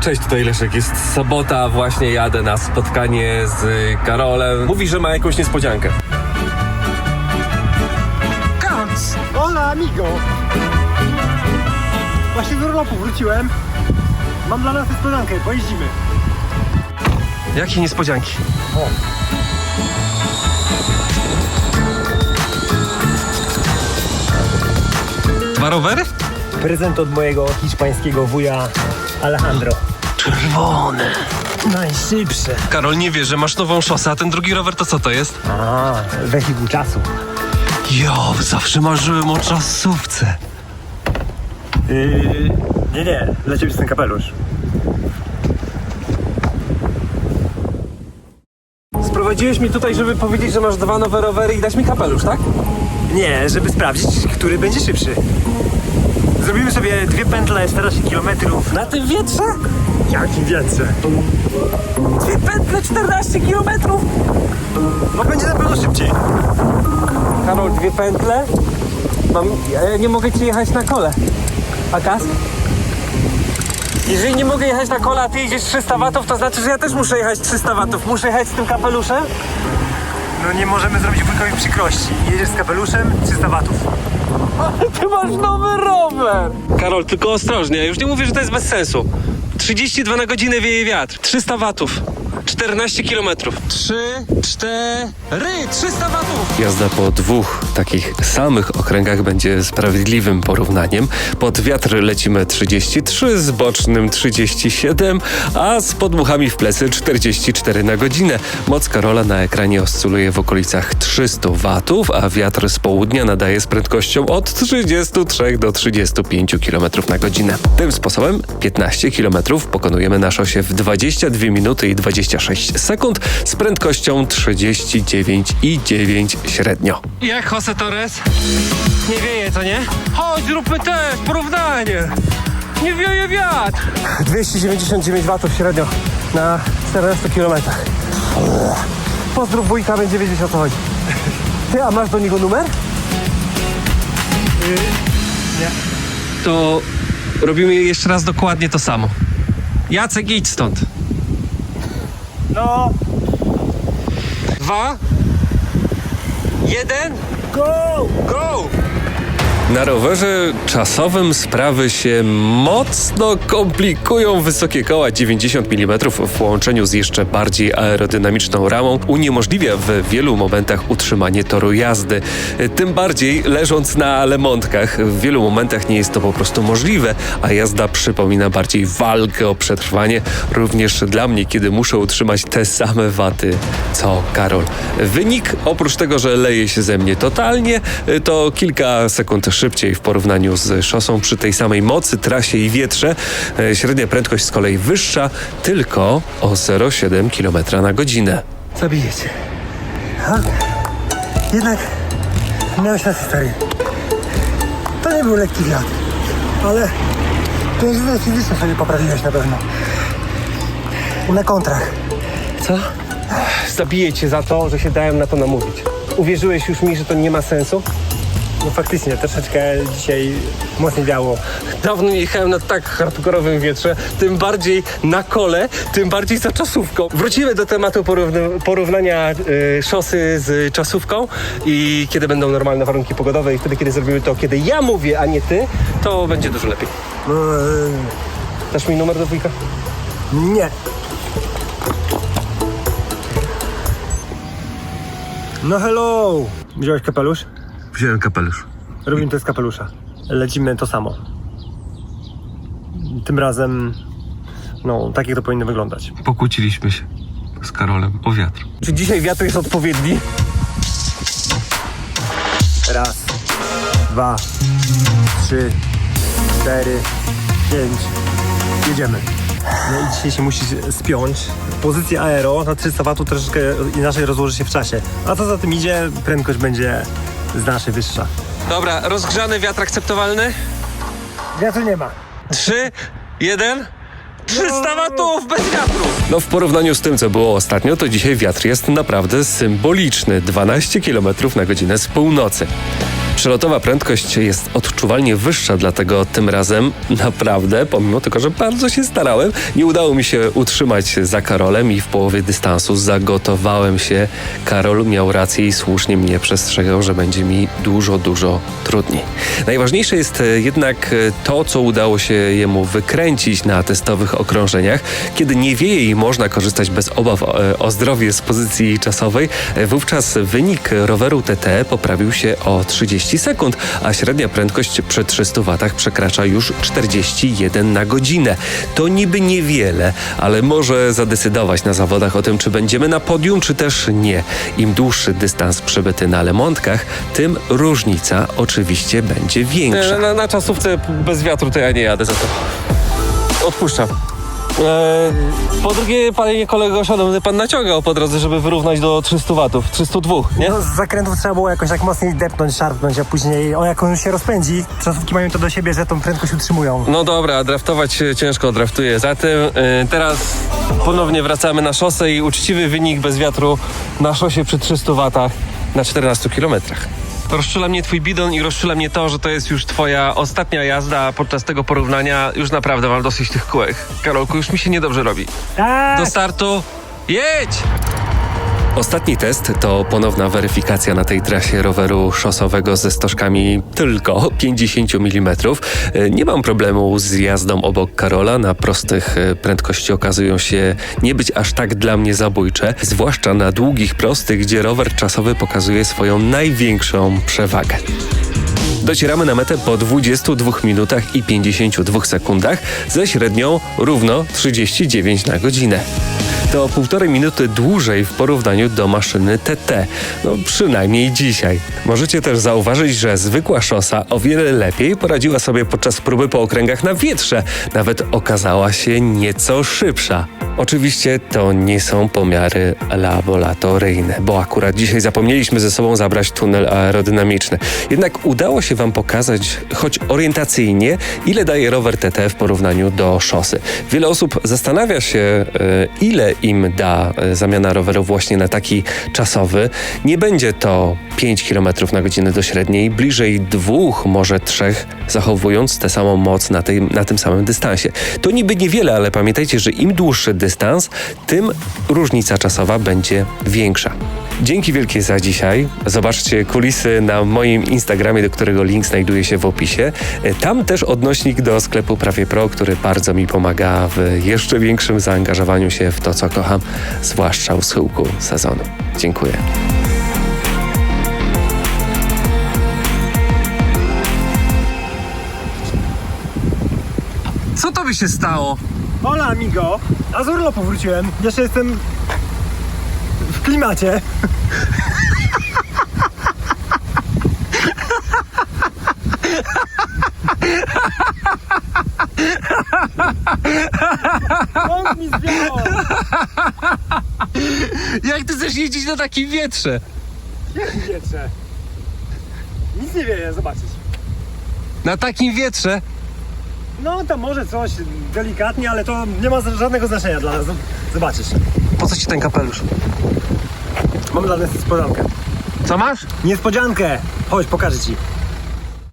Cześć, tutaj Leszek. Jest sobota, właśnie jadę na spotkanie z Karolem. Mówi, że ma jakąś niespodziankę. Kac! Hola, amigo! Właśnie z urlopu wróciłem. Mam dla nas niespodziankę, pojeździmy. Jakie niespodzianki? Dwa rowery? Prezent od mojego hiszpańskiego wuja Alejandro. Czerwone. Najszybsze. Karol nie wie, że masz nową szosę, a ten drugi rower to co to jest? A, wehikuł czasu. Jo, zawsze marzyłem o czasówce. Yy, nie, nie, dla ciebie jest ten kapelusz. Sprowadziłeś mnie tutaj, żeby powiedzieć, że masz dwa nowe rowery i dać mi kapelusz, tak? Nie, żeby sprawdzić, który będzie szybszy. Zrobimy sobie dwie pętle 14 km. Na tym wietrze? Jakim więcej? Dwie pętle 14 kilometrów? No będzie na pewno szybciej. Karol, dwie pętle? Mam, ja nie mogę ci jechać na kole. A kas? Jeżeli nie mogę jechać na kole, a ty jedziesz 300 watów, to znaczy, że ja też muszę jechać 300 watów. Muszę jechać z tym kapeluszem? No nie możemy zrobić wujkowi przykrości. Jedziesz z kapeluszem 300 watów. Ty masz nowy rower! Karol, tylko ostrożnie, ja już nie mówię, że to jest bez sensu. 32 na godzinę wieje wiatr, 300 watów, 14 kilometrów. 3, 4, 300 watów! Jazda po dwóch takich samych okręgach będzie sprawiedliwym porównaniem. Pod wiatr lecimy 33, z bocznym 37, a z podmuchami w plecy 44 na godzinę. Moc Karola na ekranie oscyluje w okolicach 300 watów, a wiatr z południa nadaje z prędkością od 33 do 35 km na godzinę. Tym sposobem 15 km pokonujemy na szosie w 22 minuty i 26 sekund z prędkością 39,9 średnio. Jak Jose Torres? Nie wieje, co nie? Chodź, zróbmy też porównanie. Nie wieje wiatr. 299 watów średnio na 14 km. Pozdrów wujka, będzie wiedzieć o co chodzi. Ty, a masz do niego numer? nie. To robimy jeszcze raz dokładnie to samo. Jacek, idź stąd. No, Dwa, jeden, go! go! Na rowerze czasowym sprawy się mocno komplikują. Wysokie koła 90 mm w połączeniu z jeszcze bardziej aerodynamiczną ramą uniemożliwia w wielu momentach utrzymanie toru jazdy. Tym bardziej leżąc na lemontkach. W wielu momentach nie jest to po prostu możliwe, a jazda przypomina bardziej walkę o przetrwanie. Również dla mnie, kiedy muszę utrzymać te same waty co Karol. Wynik, oprócz tego, że leje się ze mnie totalnie, to kilka sekund szybciej w porównaniu z szosą przy tej samej mocy, trasie i wietrze. E, Średnia prędkość z kolei wyższa tylko o 0,7 km na godzinę. Zabijecie. A? Jednak miałeś rację, stary. To nie był lekki wiatr, ale pieniądze fizyczne sobie poprawiłeś na pewno. Na kontrach. Co? Zabiję cię za to, że się dałem na to namówić. Uwierzyłeś już mi, że to nie ma sensu? No faktycznie, troszeczkę dzisiaj mocniej wiało. Dawno nie jechałem na tak hardkorowym wietrze, tym bardziej na kole, tym bardziej za czasówką. Wrócimy do tematu porówny- porównania y, szosy z czasówką i kiedy będą normalne warunki pogodowe i wtedy, kiedy zrobimy to, kiedy ja mówię, a nie ty, to będzie dużo lepiej. No, e, Dasz mi numer do wujka? nie. No hello! Wziąłeś kapelusz? Wziąłem kapelusz. Robimy to z kapelusza. Lecimy to samo. Tym razem, no, tak jak to powinno wyglądać. Pokłóciliśmy się z Karolem o wiatr. Czy dzisiaj wiatr jest odpowiedni? Raz, dwa, trzy, cztery, pięć. Jedziemy. No i dzisiaj się musisz spiąć. Pozycja aero na 300 W troszeczkę inaczej rozłoży się w czasie. A co za tym idzie, prędkość będzie znacznie wyższa. Dobra, rozgrzany wiatr akceptowalny? Wiatru nie ma. Trzy, jeden. 300 watów bez wiatru! No w porównaniu z tym, co było ostatnio, to dzisiaj wiatr jest naprawdę symboliczny. 12 km na godzinę z północy. Przelotowa prędkość jest odczuwalnie wyższa, dlatego tym razem naprawdę, pomimo tego, że bardzo się starałem, nie udało mi się utrzymać za Karolem i w połowie dystansu zagotowałem się. Karol miał rację i słusznie mnie przestrzegał, że będzie mi dużo, dużo trudniej. Najważniejsze jest e, jednak e, to, co udało się jemu wykręcić na testowych okrążeniach. Kiedy nie wieje i można korzystać bez obaw e, o zdrowie z pozycji czasowej, e, wówczas wynik roweru TT poprawił się o 30 sekund, a średnia prędkość przy 300 watach przekracza już 41 na godzinę. To niby niewiele, ale może zadecydować na zawodach o tym, czy będziemy na podium, czy też nie. Im dłuższy dystans przebyty na Lemontkach, tym różnica oczywiście będzie większa. Na, na czasówce bez wiatru to ja nie jadę za to. Odpuszczam. E, po drugie, panie kolego, szanowny pan naciągał po drodze, żeby wyrównać do 300 watów, 302, nie? No, z zakrętów trzeba było jakoś tak mocniej depnąć, szarpnąć, a później o jak on się rozpędzi, czasówki mają to do siebie, że tą prędkość utrzymują. No dobra, draftować się ciężko draftuję. Zatem e, teraz ponownie wracamy na szosę i uczciwy wynik bez wiatru na szosie przy 300 watach na 14 kilometrach. Rozczula mnie twój bidon i rozczula mnie to, że to jest już twoja ostatnia jazda, a podczas tego porównania już naprawdę mam dosyć tych kółek. Karolku, już mi się niedobrze robi. Tak! Do startu, jedź! Ostatni test to ponowna weryfikacja na tej trasie roweru szosowego ze stożkami tylko 50 mm. Nie mam problemu z jazdą obok Karola. Na prostych e, prędkości okazują się nie być aż tak dla mnie zabójcze, zwłaszcza na długich prostych, gdzie rower czasowy pokazuje swoją największą przewagę. Docieramy na metę po 22 minutach i 52 sekundach ze średnią równo 39 na godzinę. To półtorej minuty dłużej w porównaniu do maszyny TT. No przynajmniej dzisiaj. Możecie też zauważyć, że zwykła szosa o wiele lepiej poradziła sobie podczas próby po okręgach na wietrze. Nawet okazała się nieco szybsza. Oczywiście to nie są pomiary laboratoryjne, bo akurat dzisiaj zapomnieliśmy ze sobą zabrać tunel aerodynamiczny. Jednak udało się Wam pokazać, choć orientacyjnie, ile daje rower TT w porównaniu do szosy. Wiele osób zastanawia się, e, ile im da e, zamiana roweru właśnie na taki czasowy. Nie będzie to 5 km na godzinę do średniej, bliżej dwóch, może trzech, zachowując tę samą moc na, tej, na tym samym dystansie. To niby niewiele, ale pamiętajcie, że im dłuższy dystans, tym różnica czasowa będzie większa. Dzięki wielkie za dzisiaj. Zobaczcie kulisy na moim Instagramie, do którego link znajduje się w opisie. E, Tam też odnośnik do sklepu Prawie Pro, który bardzo mi pomaga w jeszcze większym zaangażowaniu się w to, co kocham, zwłaszcza u schyłku sezonu. Dziękuję. Co to by się stało? Hola amigo, a z urlopu wróciłem, jeszcze jestem w klimacie. Bąk mi! Jak ty chcesz jeździć na takim wietrze? Wietrze. Nic nie wieje, zobaczysz. Na takim wietrze? No tam może coś delikatnie, ale to nie ma żadnego znaczenia dla nas. Zobaczysz. Po co ci ten kapelusz? Mam dla nas niespodziankę. Co masz? Niespodziankę! Chodź, pokażę ci.